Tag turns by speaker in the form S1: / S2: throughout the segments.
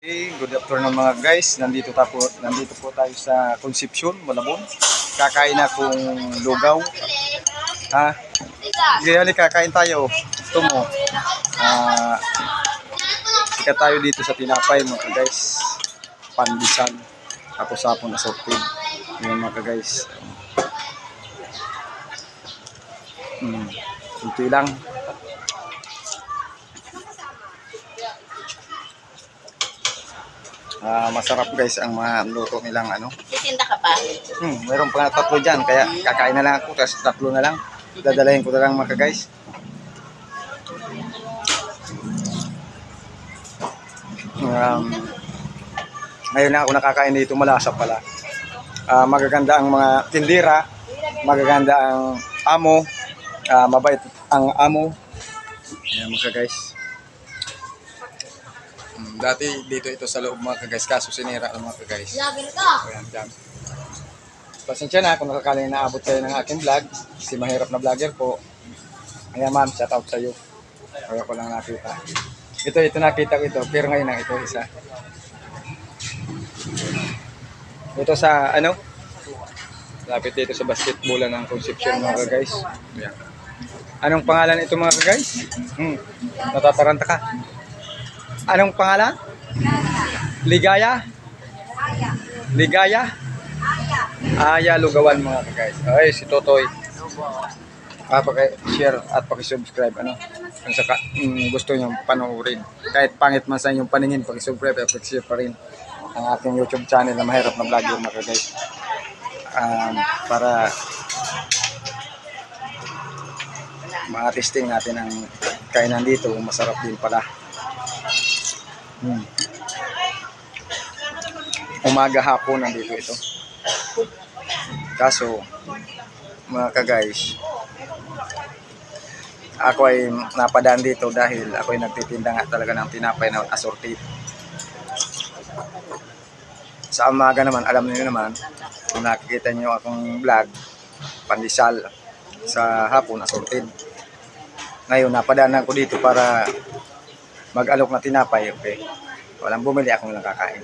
S1: Okay, good afternoon mga guys. Nandito tapo, nandito po tayo sa Concepcion, Malabon. Kakain na kung lugaw. Ha? Halika, kakain tayo. Gusto mo? Ah, sikat tayo dito sa tinapay mga guys. Pandisan. Tapos hapon assorted. Yan mga guys. Hmm. Ito lang. Ah, masarap guys ang mga luto nilang ano.
S2: Titinda ka pa?
S1: Hmm, meron pa tatlo dyan, kaya kakain na lang ako, tapos tatlo na lang. Dadalahin ko na lang mga guys. Um, ngayon na ako nakakain dito, malasa pala. Ah, magaganda ang mga tindira, magaganda ang amo, ah, mabait ang amo. Ayan mga guys. Dati dito ito sa loob mga guys, kaso sinira ng mga guys.
S2: Lagin ka!
S1: Ayan, dyan. Pasensya na kung nakakaling naabot kayo ng aking vlog. Si Mahirap na Vlogger po. Ayan ma'am, shout out sa iyo. Kaya ko lang nakita. Ito, ito nakita ko ito. Pero ngayon na ito isa. Ito sa ano? Lapit dito sa basketball ng Concepcion mga guys. Ayan. Anong pangalan ito mga guys? Hmm. Natataranta ka. Anong pangalan? Ligaya? Ligaya? Aya Lugawan mga guys. Ay, si Totoy. Ah, paki-share at paki-subscribe ano. Kung saka mm, gusto niyo panoorin. Kahit pangit man sa inyong paningin, paki-subscribe at paki-share pa rin ang aking YouTube channel na mahirap na vlogger mga guys. Um, para ma-testing natin ang kainan dito. Masarap din pala. Hmm. Umaga hapon nandito ito. Kaso, mga ka-guys, ako ay napadaan dito dahil ako ay nagtitinda nga talaga ng tinapay na assorted. Sa umaga naman, alam niyo naman, kung nakikita niyo akong vlog, pandesal sa hapon assorted. Ngayon, napadaan ako dito para mag-alok na tinapay, okay. Walang bumili, ako lang kakain.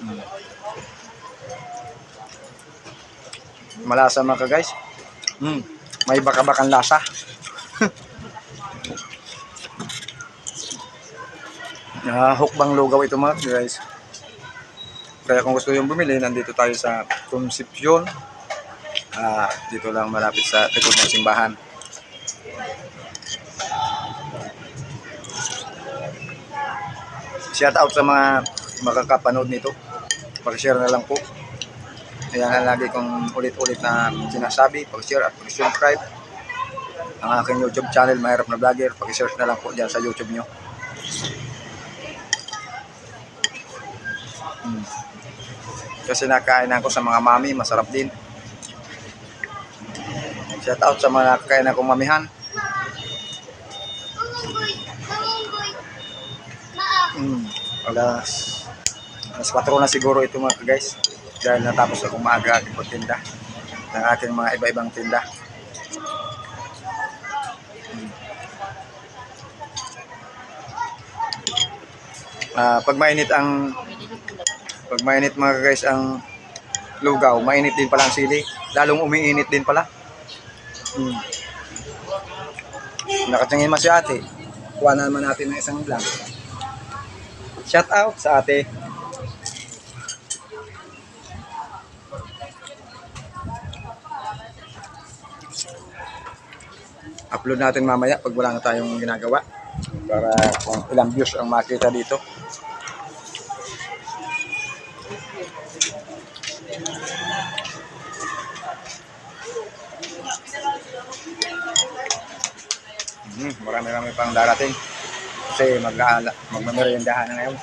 S1: Hmm. Malasa mga ka guys. Mm, may baka-bakang lasa. Ah, hukbang lugaw ito mga guys. Kaya kung gusto yung bumili, nandito tayo sa Concepcion. Ah, dito lang malapit sa likod ng simbahan. Shout out sa mga makakapanood nito. Pag-share na lang po. Ayan ang lagi kong ulit-ulit na sinasabi. Pag-share at pag-subscribe. Ang aking YouTube channel, Mahirap na Vlogger. Pag-search na lang po dyan sa YouTube nyo. Hmm. Kasi nakainan ko sa mga mami, masarap din. Shout out sa mga nakakainan kong mamihan. Alas alas 4 na siguro ito mga guys dahil natapos akong maaga aking pagtinda ng aking mga iba-ibang tinda. Ah, pag mainit ang pag mainit mga guys ang lugaw, mainit din pala ang sili. Lalong umiinit din pala. Mm. Nakatingin man si ate. Kuha na naman natin ng isang vlog. Shout out sa ate. Upload natin mamaya pag wala na tayong ginagawa para kung ilang views ang makita dito. Hmm, marami-rami pang darating. Kasi mag magmameriendahan na ngayon.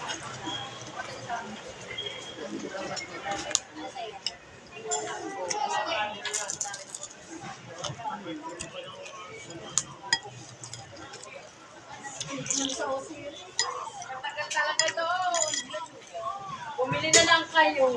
S2: Bumili na lang kayo.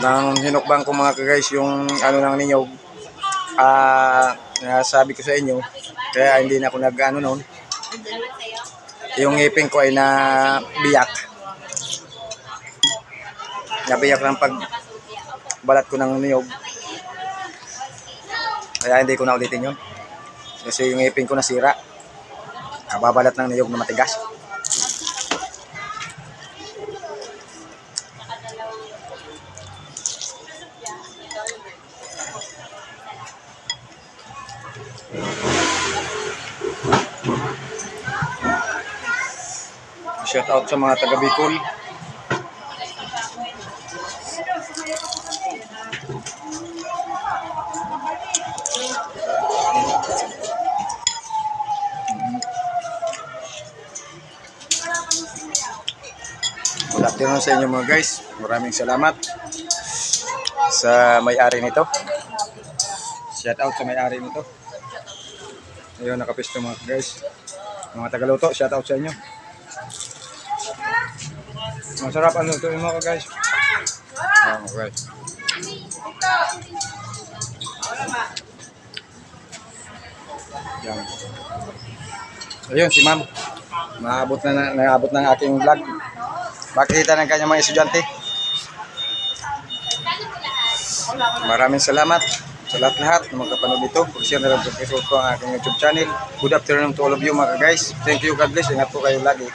S1: Nang hinukbang ko mga guys yung ano ng ninyog. Ah, sabi ko sa inyo, kaya hindi na ako nag noon. Yung ngipin ko ay na biyak. Nabiyak ng pag balat ko ng niyog. Kaya hindi ko na ulitin yun. Kasi yung ngipin ko nasira. Nababalat ng niyog na matigas. Shout out sa mga taga Bicol. Good sa inyo mga guys. Maraming salamat sa may-ari nito. Shout out sa may-ari nito. Ayun, nakapisto mga guys. Mga tagaluto, shout out sa inyo. Masarap ano ito yung mga guys. Mga guys. Yan. Ayun, si ma'am. Naabot na, na naabot ng aking vlog. Makikita ng kanyang mga estudyante. Maraming salamat sa lahat-lahat na magkapanood dito. Pag-share na lang sa Facebook ko ang aking YouTube channel. Good afternoon to all of you mga guys. Thank you, God bless. Ingat po kayo lagi.